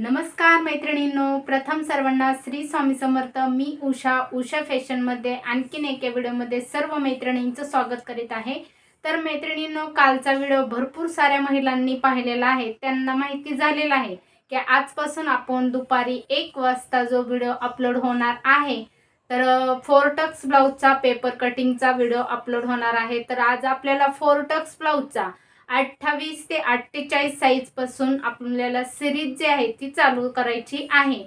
नमस्कार मैत्रिणींनो. प्रथम सर्वांना श्री स्वामी समर्थ. मी उषा. उषा फॅशनमध्ये आणखीन एका व्हिडिओमध्ये सर्व मैत्रिणींचं स्वागत करीत आहे. तर मैत्रिणींनो कालचा व्हिडिओ भरपूर साऱ्या महिलांनी पाहिलेला आहे. त्यांना माहिती झालेला आहे की आजपासून आपण दुपारी एक वाजता जो व्हिडिओ अपलोड होणार आहे तर फोरटक्स ब्लाऊजचा पेपर कटिंगचा व्हिडिओ अपलोड होणार आहे. तर आज आपल्याला फोरटक्स ब्लाऊजचा अठ्ठावीस ते अठ्ठेचाळीस साईजपासून आपल्याला सिरीज जी आहे ती चालू करायची आहे.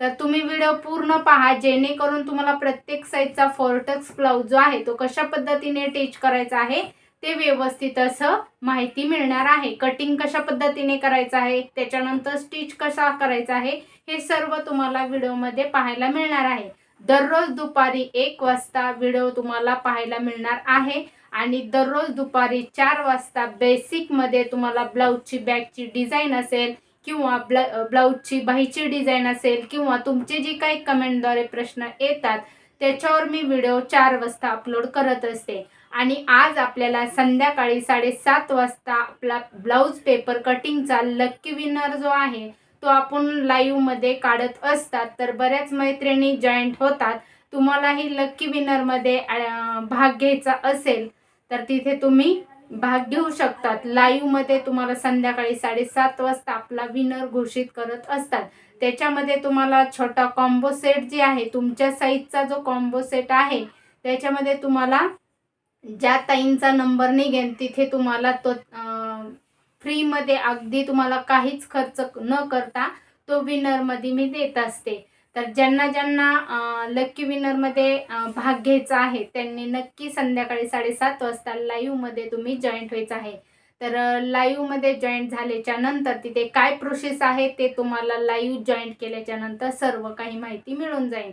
तर तुम्ही व्हिडिओ पूर्ण पहा जेणेकरून तुम्हाला प्रत्येक साईजचा फोर्टक्स ब्लाऊज जो आहे तो कशा पद्धतीने टीच करायचा आहे ते व्यवस्थित असं माहिती मिळणार आहे. कटिंग कशा पद्धतीने करायचं आहे त्याच्यानंतर स्टिच कसा करायचा आहे हे सर्व तुम्हाला व्हिडिओमध्ये पाहायला मिळणार आहे. दररोज दुपारी एक वाजता व्हिडिओ तुम्हाला पाहायला मिळणार आहे. आणि दररोज दुपारी चार वाजता बेसिकमध्ये तुम्हाला ब्लाऊजची बॅगची डिझाईन असेल किंवा ब्ला ब्लाऊजची बाहीची डिझाईन असेल किंवा तुमचे जे काही कमेंटद्वारे प्रश्न येतात त्याच्यावर मी व्हिडिओ चार वाजता अपलोड करत असते. आणि आज आपल्याला संध्याकाळी साडेसात वाजता आपला ब्लाऊज पेपर कटिंगचा लक्की विनर जो आहे तो आपण लाईव्हमध्ये काढत असतात. तर बऱ्याच मैत्रिणी जॉईंट होतात. तुम्हालाही लक्की विनरमध्ये भाग घ्यायचा असेल. तर तिथे तुम्ही भाग घेऊ शकतात. लाईव्हमध्ये तुम्हाला संध्याकाळी साडेसात वाजता आपला विनर घोषित करत असतात. त्याच्यामध्ये तुम्हाला छोटा कॉम्बो सेट जे आहे तुमच्या साईजचा जो कॉम्बो सेट आहे त्याच्यामध्ये तुम्हाला ज्या ताईंचा नंबर निघेल तिथे तुम्हाला तो फ्रीमध्ये अगदी तुम्हाला काहीच खर्च न करता तो विनरमध्ये मी देत असते. तर ज्यांना ज्यांना लक्की विनरमध्ये भाग घ्यायचा आहे त्यांनी नक्की संध्याकाळी साडेसात वाजता लाईव्हमध्ये तुम्ही जॉईंट व्हायचं आहे. तर लाईव्हमध्ये जॉईंट झाल्याच्यानंतर तिथे काय प्रोसेस आहे ते तुम्हाला लाईव्ह जॉईंट केल्याच्यानंतर सर्व काही माहिती मिळून जाईल.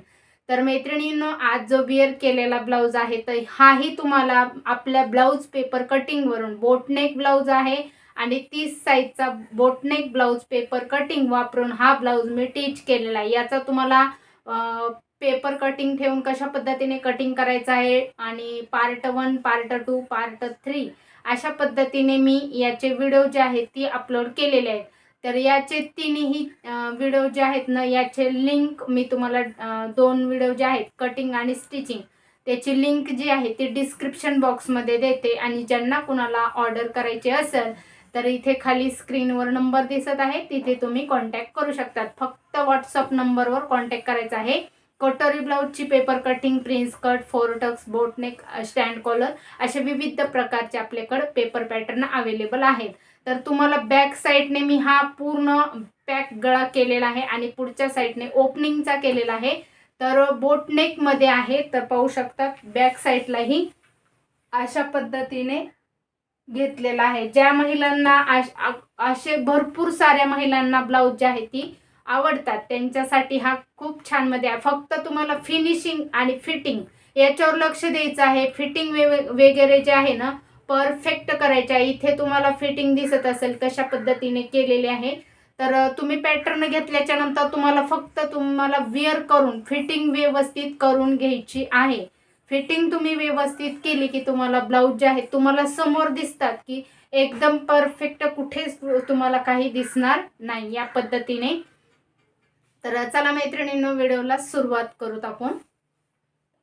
तर मैत्रिणींनो आज जो बिअर केलेला ब्लाऊज आहे तर हाही तुम्हाला आपल्या ब्लाऊज पेपर कटिंगवरून बोटनेक ब्लाऊज आहे आणि तीस साईजचा बोटनेक ब्लाऊज पेपर कटिंग वापरून हा ब्लाऊज मी टीच केलेला आहे. याचा तुम्हाला पेपर कटिंग ठेवून कशा पद्धतीने कटिंग करायचं आहे आणि part one part two part three अशा पद्धतीने मी याचे व्हिडिओ जे आहेत ती अपलोड केलेले आहेत. तर याचे तिन्ही व्हिडिओ जे आहेत ना याचे लिंक मी तुम्हाला दोन व्हिडिओ जे आहेत कटिंग आणि स्टिचिंग त्याची लिंक जी आहे ती डिस्क्रिप्शन बॉक्समध्ये देते आणि ज्यांना कुणाला ऑर्डर करायची असेल तर इथे खाली स्क्रीनवर नंबर दिसत आहे. तिथे तुम्ही कॉन्टॅक्ट करू शकतात. फक्त व्हॉट्सअप नंबरवर कॉन्टॅक्ट करायचा आहे. कटोरी ब्लाऊजची paper cutting prince cut four tucks boatneck stand collar असे विविध प्रकारचे आपल्याकडे पेपर पॅटर्न अवेलेबल आहेत. तर तुम्हाला बॅक साईडने मी हा पूर्ण पॅक गळा केलेला आहे आणि पुढच्या साईडने ओपनिंगचा केलेला आहे. तर बोटनेकमध्ये आहे. तर पाहू शकतात बॅक साईडलाही अशा पद्धतीने घेतलेला आहे. ज्या महिलांना असे भरपूर साऱ्या महिलांना ब्लाऊज जे आहे ती आवडतात. त्यांच्यासाठी हा खूप छानमध्ये आहे. फक्त तुम्हाला फिनिशिंग आणि फिटिंग याच्यावर लक्ष द्यायचं आहे. फिटिंग वगैरे जे आहे ना परफेक्ट करायचे आहे. इथे तुम्हाला फिटिंग दिसत असेल कशा पद्धतीने केलेले आहे. तर तुम्ही पॅटर्न घेतल्याच्या नंतर तुम्हाला फक्त तुम्हाला वेअर करून फिटिंग व्यवस्थित करून घ्यायची आहे. फिटिंग तुम्ही व्यवस्थित केली की तुम्हाला ब्लाऊज जे आहेत तुम्हाला समोर दिसतात की एकदम परफेक्ट कुठेच तुम्हाला काही दिसणार नाही या पद्धतीने. तर चला मैत्रिणींनो व्हिडिओला सुरुवात करूत आपण.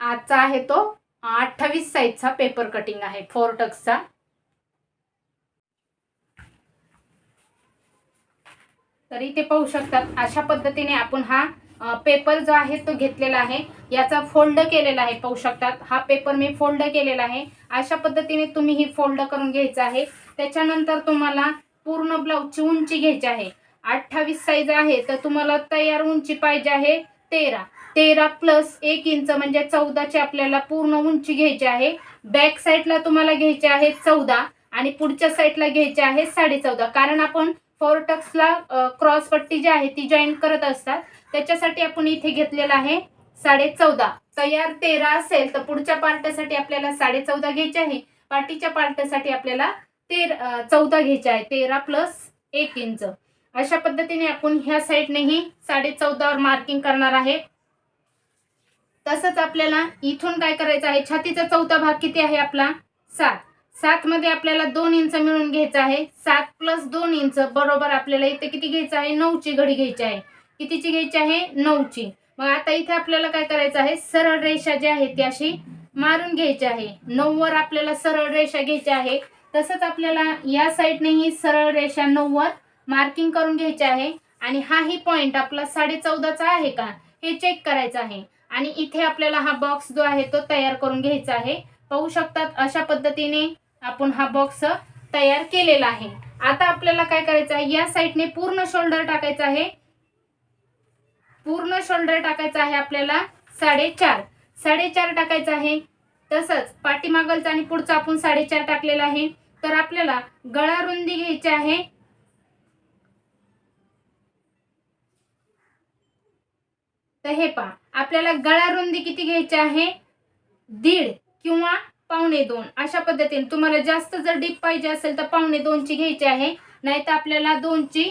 आजचा आहे तो अठ्ठावीस साईजचा पेपर कटिंग आहे फोर टक्सचा तर इथे पाहू शकतात अशा पद्धतीने आपण हा पेपर जो आहे तो घेतलेला आहे. याचा फोल्ड केलेला आहे पाहू शकतात. हा पेपर मी फोल्ड केलेला आहे. अशा पद्धतीने तुम्ही ही फोल्ड करून घ्यायचं आहे. त्याच्यानंतर तुम्हाला पूर्ण ब्लाऊजची उंची घ्यायची आहे. अठ्ठावीस साईज आहे तर तुम्हाला तयार उंची पाहिजे आहे तेरा. तेरा प्लस एक इंच म्हणजे चौदाची आपल्याला पूर्ण उंची घ्यायची आहे. बॅक साईडला तुम्हाला घ्यायचे आहे चौदा आणि पुढच्या साईडला घ्यायचे आहे साडे चौदा. कारण आपण फोरटक्सला क्रॉस पट्टी जी आहे ती जॉईन करत असतात. त्याच्यासाठी आपण इथे घेतलेला आहे साडे चौदा तयार तेरा असेल तर पुढच्या पार्ट्यासाठी आपल्याला साडे चौदा घ्यायचे आहे. पाठीच्या पार्ट्यासाठी आपल्याला तेरा चौदा घ्यायचे आहे. तेरा प्लस एक इंच. अशा पद्धतीने आपण ह्या साईडनेही साडे चौदावर मार्किंग करणार आहे. तसंच आपल्याला इथून काय करायचं आहे? छातीचा चौथा भाग किती आहे आपला? सात. सात मध्ये आपल्याला दोन इंच मिळून घ्यायचा आहे. सात प्लस दोन इंच बरोबर आपल्याला इथे किती घ्यायचं आहे? नऊची घडी घ्यायची आहे. कितीची घ्यायची आहे? नऊची. मग आता इथे आपल्याला काय करायचं आहे? सरळ रेषा जी आहे ती अशी मारून घ्यायची आहे. नऊ वर आपल्याला सरळ रेषा घ्यायची आहे. तसंच आपल्याला या साईडने ही सरळ रेषा नऊ वर मार्किंग करून घ्यायची आहे. आणि हा ही पॉइंट आपला साडे चौदाचा आहे का? हे चेक करायचं आहे. आणि इथे आपल्याला हा बॉक्स जो आहे तो तयार करून घ्यायचा आहे. पाहू शकतात अशा पद्धतीने आपण हा बॉक्स तयार केलेला आहे. आता आपल्याला काय करायचं आहे? या साईडने पूर्ण शोल्डर टाकायचं आहे. पूर्ण शोल्डर टाकायचा आहे आपल्याला साडेचार. साडेचार टाकायचं आहे. तसंच पाठीमागलचा आणि पुढचा आपण साडेचार टाकलेला आहे. तर आपल्याला गळा रुंदी घ्यायची आहे. तर हे पहा आपल्याला गळा रुंदी किती घ्यायची आहे? दीड किंवा पावणे दोन. अशा पद्धतीने तुम्हाला जास्त जर डीप पाहिजे असेल तर पावणे दोनची घ्यायची आहे. नाही तर आपल्याला दोनची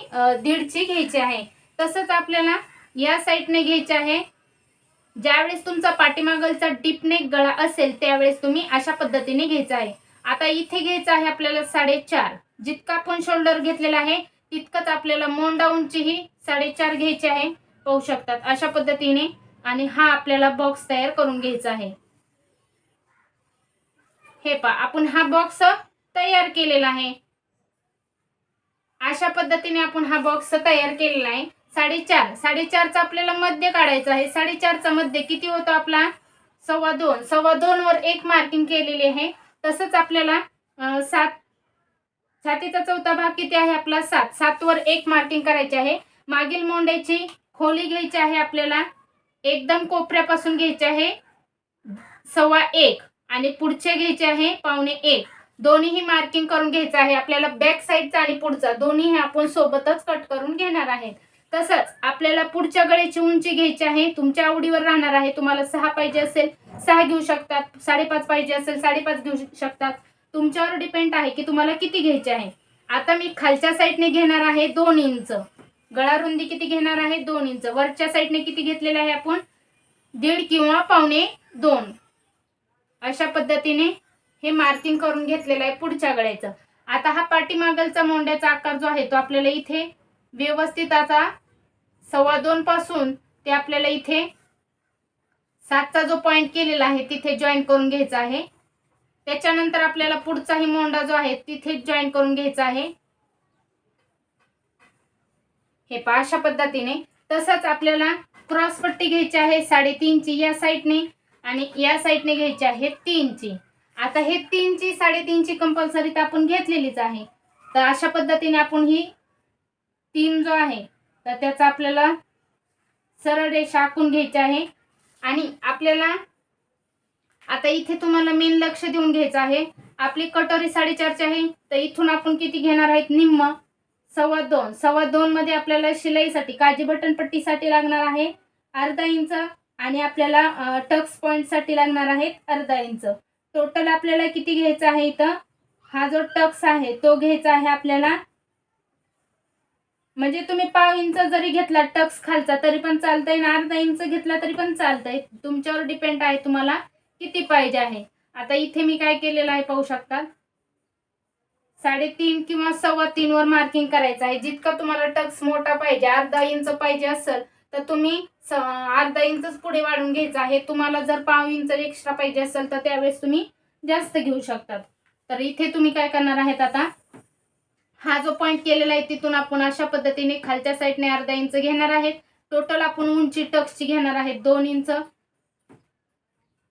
दीडची घ्यायची आहे. तसंच आपल्याला या साईडने घ्यायचे आहे. ज्यावेळेस तुमचा पाठीमागलचा डीपनेक गळा असेल त्यावेळेस तुम्ही अशा पद्धतीने घ्यायचा आहे. आता इथे घ्यायचं आहे आपल्याला साडेचार. जितका आपण शोल्डर घेतलेला आहे तितकंच आपल्याला मोंडा उंचीही साडेचार घ्यायची आहे. पाहू शकतात अशा पद्धतीने. आणि हा आपल्याला बॉक्स तयार करून घ्यायचा आहे. हे पहा आपण हा बॉक्स तयार केलेला आहे. अशा पद्धतीने आपण हा बॉक्स तयार केलेला आहे. साडेचार. साडेचारचा आपल्याला मध्य काढायचा आहे. साडेचारचा मध्य किती होतो आपला? सव्वा दोन. सव्वा दोन वर एक मार्किंग केलेली आहे. तसंच आपल्याला सात. छातीचा चौथा भाग किती आहे आपला? सात. सात वर एक मार्किंग करायची आहे. मागील मोंड्याची खोली घ्यायची आहे आपल्याला. एकदम कोपऱ्यापासून घ्यायची आहे. सव्वा एक. आणि पुढचे घ्यायचे आहे पावणे एक. दोन्हीही मार्किंग करून घ्यायचं आहे. आपल्याला बॅक साईडचा आणि पुढचा. दोन्ही आपण सोबतच कट करून घेणार आहेत. तसंच आपल्याला पुढच्या गळ्याची उंची घ्यायची आहे. तुमच्या आवडीवर राहणार आहे. तुम्हाला सहा पाहिजे असेल सहा घेऊ शकतात. साडेपाच पाहिजे असेल साडेपाच घेऊ शकतात. तुमच्यावर डिपेंड आहे की तुम्हाला किती घ्यायचे आहे. आता मी खालच्या साईडने घेणार आहे दोन इंच. गळा रुंदी किती घेणार आहे? दोन इंच. वरच्या साईडने किती घेतलेलं आहे आपण? दीड किंवा पावणे दोन. अशा पद्धतीने हे मार्किंग करून घेतलेलं आहे पुढच्या गळ्याचं. आता हा पाठीमागलचा मोंड्याचा आकार जो आहे तो आपल्याला इथे व्यवस्थित आता सव्वा दोन पासून ते आपल्याला इथे सातचा जो पॉइंट केलेला आहे तिथे जॉईन करून घ्यायचा आहे. त्याच्यानंतर आपल्याला पुढचाही मोंडा जो आहे तिथे जॉईन करून घ्यायचा आहे. हे पहा अशा पद्धतीने. तसंच आपल्याला क्रॉस पट्टी घ्यायची आहे साडेतीनची या साईडने आणि या साईडने घ्यायची आहे तीनची. आता हे तीनची साडेतीनची कंपल्सरी तर आपण घेतलेलीच आहे. तर अशा पद्धतीने आपण ही तीन जो आहे तर त्याचा आपल्याला सरळ रेषा आखून घ्यायची आहे. आणि आपल्याला आता इथे तुम्हाला मेन लक्ष देऊन घ्यायचं आहे. आपली कटोरी साडेचारची आहे तर इथून आपण किती घेणार आहेत? निम्म. सव्वा दोन. सव्वा दोन मध्ये आपल्याला शिलाईसाठी काजी बटन पट्टीसाठी लागणार आहे अर्धा इंच आणि आपल्याला टक्स पॉईंटसाठी लागणार आहेत अर्धा इंच. टोटल आपल्याला किती घ्यायचं आहे इथं? हा जो टक्स आहे तो घ्यायचा आहे आपल्याला म्हणजे तुम्ही पाव इंच जरी घेतला टक्स खालचा तरी पण चालतंय ना? अर्धा इंच घेतला तरी पण चालतंय. तुमच्यावर डिपेंड आहे तुम्हाला किती पाहिजे आहे. आता इथे मी काय केलेलं आहे पाहू शकता? साडेतीन किंवा सव्वा तीन वर मार्किंग करायचं आहे. जितका तुम्हाला टक्स मोठा पाहिजे अर्धा इंच पाहिजे असेल तर तुम्ही अर्धा इंचच पुढे वाढून घ्यायचं आहे. तुम्हाला जर पाव इंच एक्स्ट्रा पाहिजे असेल तर त्यावेळेस तुम्ही जास्त घेऊ शकतात. तर इथे तुम्ही काय करणार आहेत आता? हा जो पॉइंट केलेला आहे तिथून आपण अशा पद्धतीने खालच्या साईडने अर्धा इंच घेणार आहेत. टोटल आपण उंची टक्सची घेणार आहेत दोन इंच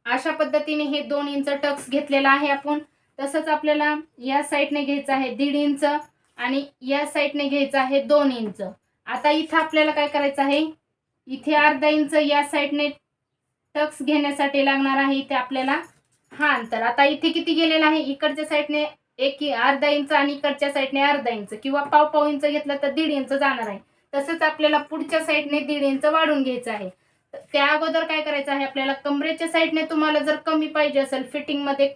अशा पद्धतीने हे दोन इंच टक्स घेतलेला आहे आपण. तसंच आपल्याला या साईडने घ्यायचं आहे दीड इंच आणि या साईडने घ्यायचं आहे दोन इंच आता इथं आपल्याला काय करायचं आहे? इथे अर्धा इंच या साईडने टक्स घेण्यासाठी लागणार आहे इथे आपल्याला हा अंतर. आता इथे किती गेलेला आहे? इकडच्या साईडने एक अर्धा इंच आणि इकडच्या साईडने अर्धा इंच किंवा पाव पाव इंच घेतलं तर दीड इंच जाणार आहे. तसंच आपल्याला पुढच्या साईडने दीड इंच वाढून घ्यायचं आहे. त्या अगोदर काय करायचं आहे आपल्याला कमरेच्या साईडने तुम्हाला जर कमी पाहिजे असेल फिटिंगमध्ये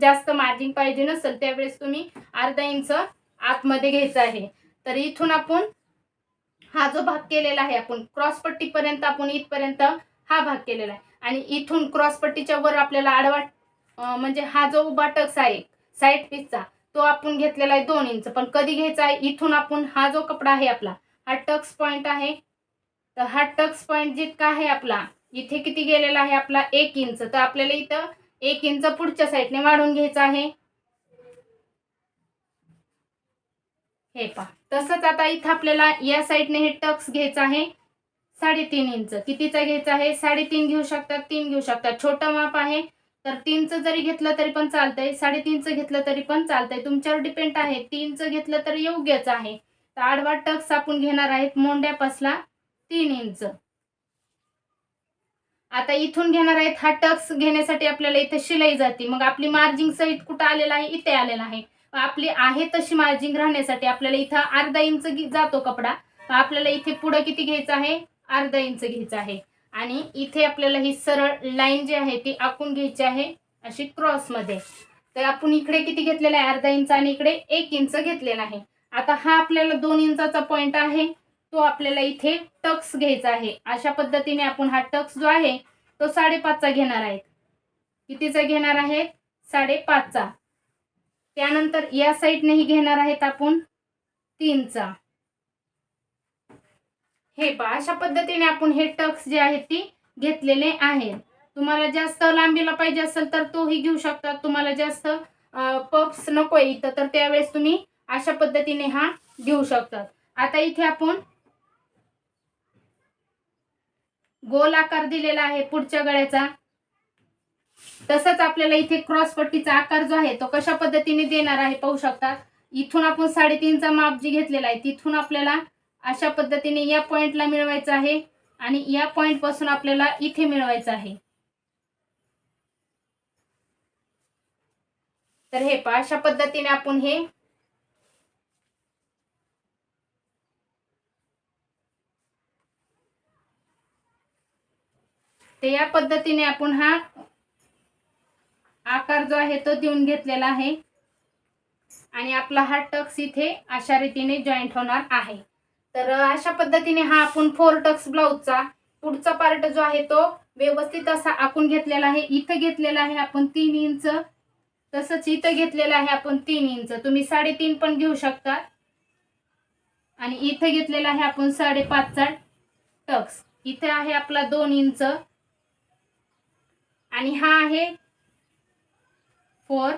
जास्त मार्जिन पाहिजे नसेल त्यावेळेस तुम्ही अर्धा इंच आतमध्ये घ्यायचं आहे. तर इथून आपण हा जो भाग केलेला आहे आपण क्रॉसपट्टीपर्यंत आपण इथपर्यंत हा भाग केलेला आहे. आणि इथून क्रॉसपट्टीच्या वर आपल्याला आडवा म्हणजे हा जो उभा टक्स आहे साईड पीसचा तो आपण घेतलेला आहे दोन इंच. पण कधी घ्यायचा आहे? इथून आपण हा जो कपडा आहे आपला हा टक्स पॉइंट आहे. तर हा टक्स पॉइंट जितका आहे आपला इथे किती गेलेला आहे आपला? एक इंच. तर आपल्याला इथं एक इंच पुढच्या साईडने वाढून घ्यायचं आहे. हे पहा. तसंच आता इथं आपल्याला या साईडने हे टक्स घ्यायचं आहे. साडेतीन इंच. कितीचा घ्यायचा आहे? साडेतीन घेऊ शकतात तीन घेऊ शकतात छोटं माप आहे. तर तीनचं जरी घेतलं तरी पण चालतंय साडेतीनचं घेतलं तरी पण चालतंय. तुमच्यावर डिपेंड आहे. तीनचं घेतलं तर योग्यच आहे. तर आडवा टक्स आपण घेणार आहेत मोंड्यापासला तीन इंच. आता इथून घेणार आहेत हा टक्स घेण्यासाठी आपल्याला इथे शिलाई जाते. मग आपली मार्जिंग सहित कुठं आलेला आहे? इथे आलेला आहे. आपली आहे तशी मार्जिंग राहण्यासाठी आपल्याला इथं अर्धा इंच जातो कपडा. आपल्याला इथे पुढं किती घ्यायचं आहे? अर्धा इंच घ्यायचं आहे. आणि इथे आपल्याला ही सरळ लाईन जी आहे ती आखून घ्यायची आहे अशी क्रॉसमध्ये तर आपण इकडे किती घेतलेला आहे? अर्धा इंच आणि इकडे एक इंच घेतलेला आहे. आता हा आपल्याला दोन इंचाचा पॉइंट आहे. तो आपल्याला इथे टक्स घ्यायचा आहे. अशा पद्धतीने आपण हा टक्स जो आहे तो साडेपाचचा घेणार आहेत. कितीचा घेणार आहे साडेपाचचा. त्यानंतर या साईडनेही घेणार आहेत आपण तीनचा. हे पहा अशा पद्धतीने आपण हे टक्स जे आहेत ती घेतलेले आहेत तुम्हाला जास्त लांबीला पाहिजे असेल तर तोही घेऊ शकतात तुम्हाला जास्त पप्स नको इथं तर त्यावेळेस तुम्ही अशा पद्धतीने हा घेऊ शकतात आता इथे आपण गोल आकार दिलेला आहे पुढच्या गळ्याचा. तसंच आपल्याला इथे क्रॉस पट्टीचा आकार जो आहे तो कशा पद्धतीने देणार आहे पाहू शकता. इथून आपण साडेतीनचा माप जी घेतलेला आहे तिथून आपल्याला अशा पद्धतीने या पॉइंटला मिळवायचं आहे आणि या पॉइंटपासून आपल्याला इथे मिळवायचं आहे. तर हे पहा अशा पद्धतीने आपण हे ते या पद्धतीने आपण हा आकार जो आहे तो देऊन घेतलेला आहे. आणि आपला हा टक्स इथे अशा रीतीने जॉईंट होणार आहे. तर अशा पद्धतीने हा आपण फोर टक्स ब्लाऊजचा पुढचा पार्ट जो आहे तो व्यवस्थित असा आखून घेतलेला आहे. इथं घेतलेला आहे आपण तीन इंच. तसंच इथं घेतलेलं आहे आपण तीन इंच. तुम्ही साडेतीन पण घेऊ शकता. आणि इथं घेतलेला आहे आपण साडेपाचचा टक्स. इथे आहे आपला दोन इंच. आणि हा आहे फोर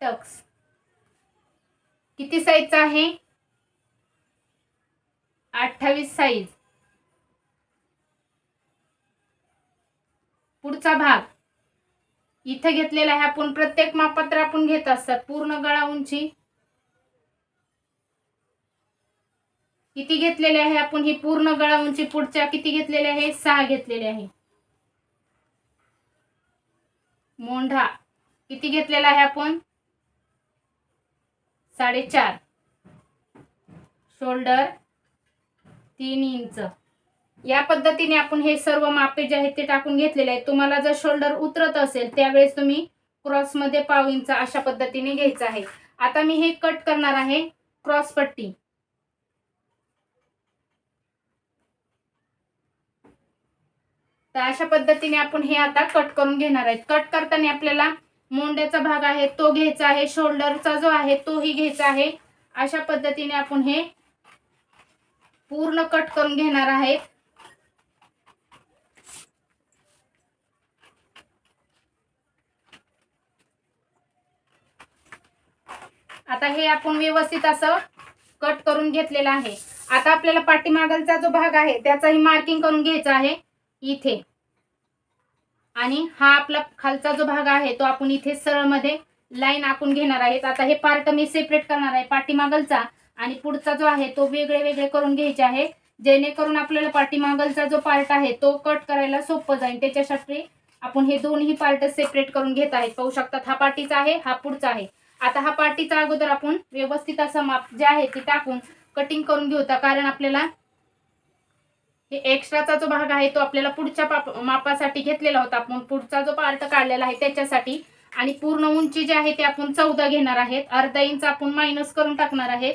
टक्स. किती साईजचा आहे? अठ्ठावीस साईज पुढचा भाग. इथं घेतलेला आहे आपण प्रत्येक मापत्र आपण घेत असतात. पूर्ण गळा उंची. किती घेतलेले आहे आपण ही पूर्ण गळा उंची पुढच्या किती घेतलेले आहे? सहा घेतलेले आहे. मोंढा. किती घेतलेला आहे आपण? साडेचार. शोल्डर. तीन इंच. या पद्धतीने आपण हे सर्व मापे जे आहेत ते टाकून घेतलेले आहेत. तुम्हाला जर शोल्डर उतरत असेल त्यावेळेस तुम्ही क्रॉसमध्ये पाव इंच अशा पद्धतीने घ्यायचं आहे. आता मी हे कट करणार आहे क्रॉस पट्टी. तर अशा पद्धतीने आपण हे आता कट करून घेणार आहेत. कट करताना आपल्याला मोंड्याचा भाग आहे तो घ्यायचा आहे शोल्डरचा जो आहे तोही घ्यायचा आहे. अशा पद्धतीने आपण हे पूर्ण कट करून घेणार आहेत आता हे आपण व्यवस्थित असं कट करून घेतलेलं आहे. आता आपल्याला पाठीमागलचा जो भाग आहे त्याचाही मार्किंग करून घ्यायचा आहे इथे. आणि हा आपला खालचा जो भाग आहे तो आपण इथे सरळमध्ये लाईन आखून घेणार आहेत. आता हे पार्ट मी सेपरेट करणार आहे. पाठीमागलचा आणि पुढचा जो आहे तो वेगळे वेगळे करून घ्यायचे आहे. जेणेकरून आपल्याला पाठीमागलचा जो पार्ट आहे तो कट करायला सोपं जाईल. त्याच्यासाठी आपण हे दोन्ही पार्ट सेपरेट करून घेत आहेत पाहू शकतात हा पाठीचा आहे हा पुढचा आहे. आता हा पाठीचा अगोदर आपण व्यवस्थित असं माप जे आहे ते टाकून कटिंग करून घेऊता कारण आपल्याला हे एक्स्ट्राचा जो भाग आहे तो आपल्याला पुढच्या पाप मापासाठी घेतलेला होता. आपण पुढचा जो पार्ट काढलेला आहे त्याच्यासाठी आणि पूर्ण उंची जी आहे ते आपण चौदा घेणार आहेत. अर्धा इंच आपण मायनस करून टाकणार आहेत.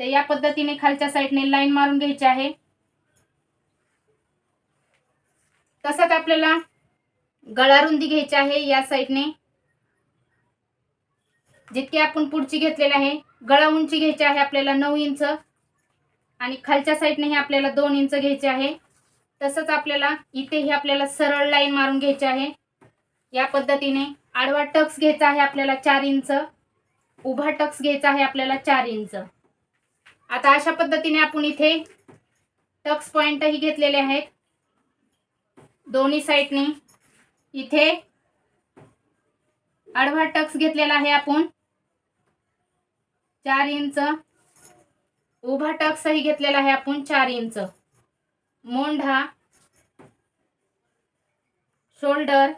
तर या पद्धतीने खालच्या साईडने लाईन मारून घ्यायची आहे. तसंच आपल्याला गळा रुंदी घ्यायची आहे या साईडने. जितकी आपण पुढची घेतलेली आहे गळा उंची घ्यायची आहे आपल्याला नऊ इंच आणि खालच्या साईडने आपल्याला दोन इंच घ्यायचे आहे. तसंच आपल्याला इथेही आपल्याला सरळ लाईन मारून घ्यायची आहे. या पद्धतीने आडवा टक्स घ्यायचा आहे आपल्याला चार इंच उभा टक्स घ्यायचा आहे आपल्याला चार इंच. आता अशा पद्धतीने आपण इथे टक्स पॉइंटही घेतलेले आहेत. दोन्ही साईडने इथे आडवा टक्स घेतलेला आहे आपण. चार इंच उभा टक्सही घेतलेला आहे आपण चार इंच मोंढा शोल्डर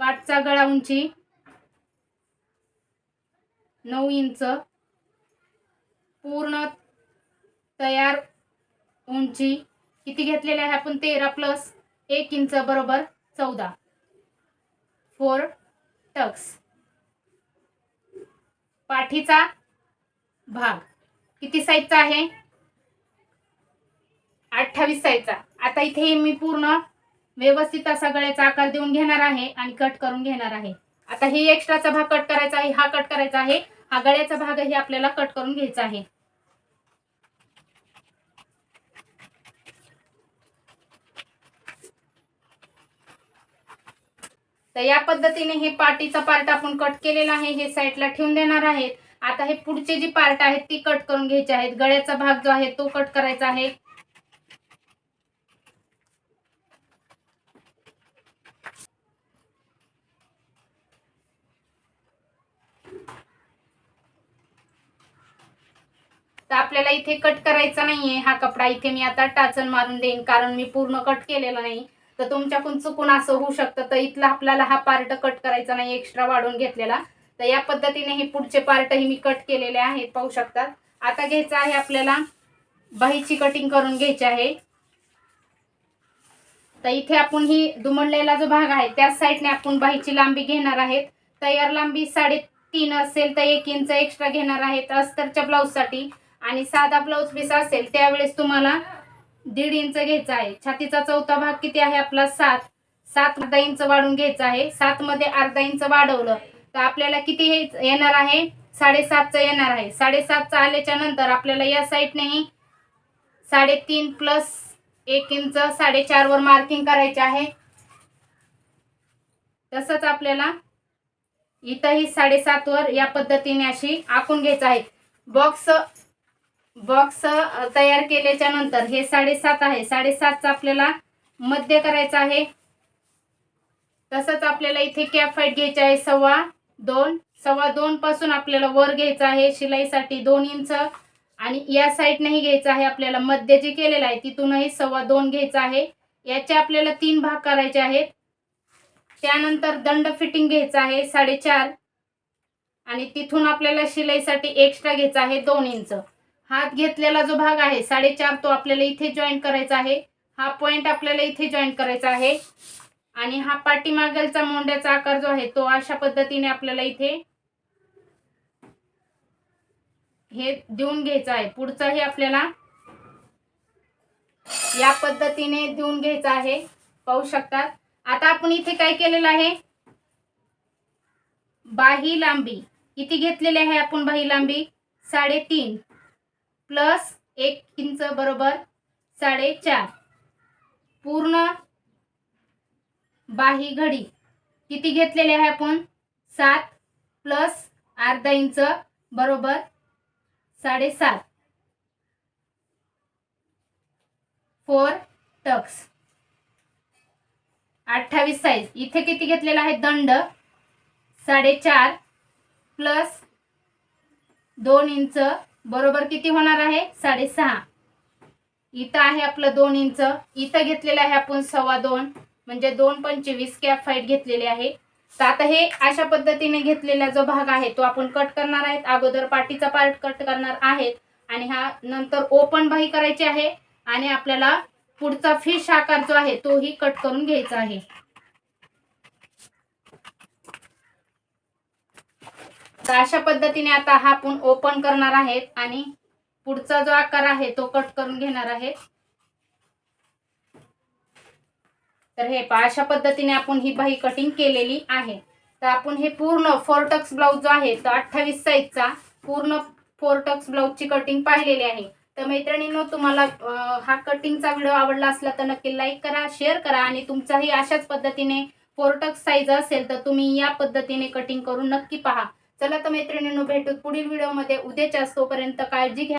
पाठचा गळा उंची. नऊ इंच पूर्ण तयार उंची किती घेतलेली आहे? आपण तेरा प्लस एक इंच बरोबर चौदा. फोर टक्स पाठीचा भाग. किती साईजचा आहे? अठ्ठावीस साईजचा आता इथे मी पूर्ण व्यवस्थित असा गळ्याचा आकार देऊन घेणार आहे आणि कट करून घेणार आहे. आता हे एक्स्ट्राचा भाग कट करायचा आहे हा कट करायचा आहे. हा गळ्याचा भागही आपल्याला कट करून घ्यायचा आहे. तर या पद्धतीने हे पाटीचा पार्ट आपण कट केलेला आहे हे साईडला ठेवून देणार आहेत. आता हे पुढचे जी पार्ट आहेत ती कट करून घ्यायचे आहेत. गळ्याचा भाग जो आहे तो कट करायचा आहे. तर आपल्याला इथे कट करायचा नाहीये. हा कपडा इथे मी आता टाचन मारून देईन कारण मी पूर्ण कट केलेला नाही. तर तुमच्याकडून चुकून असं होऊ शकतं. तर इथला आपल्याला हा पार्ट कट करायचा नाही एक्स्ट्रा वाढवून घेतलेला. तर या पद्धतीने हे पुढचे पार्टही मी कट केलेले आहेत पाहू शकतात. आता घ्यायचं आहे आपल्याला बाहीची कटिंग करून घ्यायची आहे. तर इथे आपण ही दुमडलेला जो भाग आहे त्याच साईडने आपण बाहीची लांबी घेणार आहेत. तयार लांबी साडेतीन असेल तर एक इंच एक्स्ट्रा घेणार आहेत. अस्तरच्या ब्लाऊजसाठी आणि साधा ब्लाऊज पीस असेल त्यावेळेस तुम्हाला दीड इंच घ्यायचा आहे. छातीचा चौथा भाग किती आहे आपला? सात. सात अर्धा इंच वाढून घ्यायचा आहे. सात मध्ये अर्धा इंच वाढवलं तर आपल्याला किती हे येणार आहे? साडेसातचं येणार आहे. साडेसातचं आल्याच्यानंतर आपल्याला या साईडनेही साडेतीन प्लस एक इंच साडेचार वर मार्किंग करायचे आहे. तसंच आपल्याला इथंही साडेसात वर या पद्धतीने अशी आखून घ्यायचं आहे. बॉक्स बॉक्स तयार केल्याच्यानंतर हे साडेसात आहे. साडेसातचं आपल्याला मध्य करायचं आहे. तसंच आपल्याला इथे कॅप फाईट घ्यायची आहे सव्वा दोन. सव्वा दोन पासून आपल्याला वर घ्यायचं आहे शिलाईसाठी दोन इंच. आणि या साईडनेही घ्यायचं आहे. आपल्याला मध्य जे केलेलं आहे तिथूनही सव्वा दोन घ्यायचं आहे. याचे आपल्याला तीन भाग करायचे आहेत. त्यानंतर दंड फिटिंग घ्यायचा आहे साडेचार. आणि तिथून आपल्याला शिलाईसाठी एक्स्ट्रा घ्यायचा आहे दोन इंच. हात घेतलेला जो भाग आहे साडेचार तो आपल्याला इथे जॉईन करायचा आहे. हा पॉइंट आपल्याला इथे जॉईन करायचा आहे. आणि हा पाठीमागलचा मोंड्याचा आकार जो आहे तो अशा पद्धतीने आपल्याला इथे हे देऊन घ्यायचं आहे. पुढचं हे आपल्याला या पद्धतीने देऊन घ्यायचं आहे. पाहू शकतात आता आपण इथे काय केलेलं आहे? बाही लांबी. किती घेतलेली आहे आपण बाही लांबी? साडेतीन. प्लस एक इंच बरोबर साडेचार. पूर्ण बाही घडी. किती घेतलेली आहे आपण? सात प्लस अर्धा इंच बरोबर साडेसात. Four tucks. अठ्ठावीस साईज इथे किती घेतलेला आहे दंड. साडेचार प्लस दोन इंच बरोबर किती होणार आहे? साडेसहा. इथं आहे आपलं दोन इंच. इथं घेतलेलं आहे आपण सव्वा दोन. म्हणजे दोन पंचवीस कॅप फाईट घेतलेले आहे. तर आता हे अशा पद्धतीने घेतलेला जो भाग आहे तो आपण कट करणार आहेत. अगोदर पाठीचा पार्ट कट करणार आहेत. आणि हा नंतर ओपन बाही करायची आहे. आणि आपल्याला पुढचा फिश आकार जो आहे तोही कट करून घ्यायचा आहे. तर अशा पद्धतीने आता हा आपण ओपन करणार आहेत आणि पुढचा जो आकार आहे तो कट करून घेणार आहे तर हे पा अशा पद्धतीने आपण ही बाही कटिंग केलेली आहे. तर आपण हे पूर्ण फोरटक्स ब्लाऊज जो आहे तो अठ्ठावीस साईजचा पूर्ण फोरटक्स ब्लाऊजची कटिंग पाहिलेली आहे. तर मैत्रिणींनो तुम्हाला हा कटिंगचा व्हिडिओ आवडला असला तर नक्की लाईक करा शेअर करा आणि तुमचाही अशाच पद्धतीने फोरटक्स साईज असेल तर तुम्ही या पद्धतीने कटिंग करून नक्की पहा. चला तर मैत्रिणींनो भेटू पुढील व्हिडिओमध्ये उद्याच्या तोपर्यंत काळजी घ्या.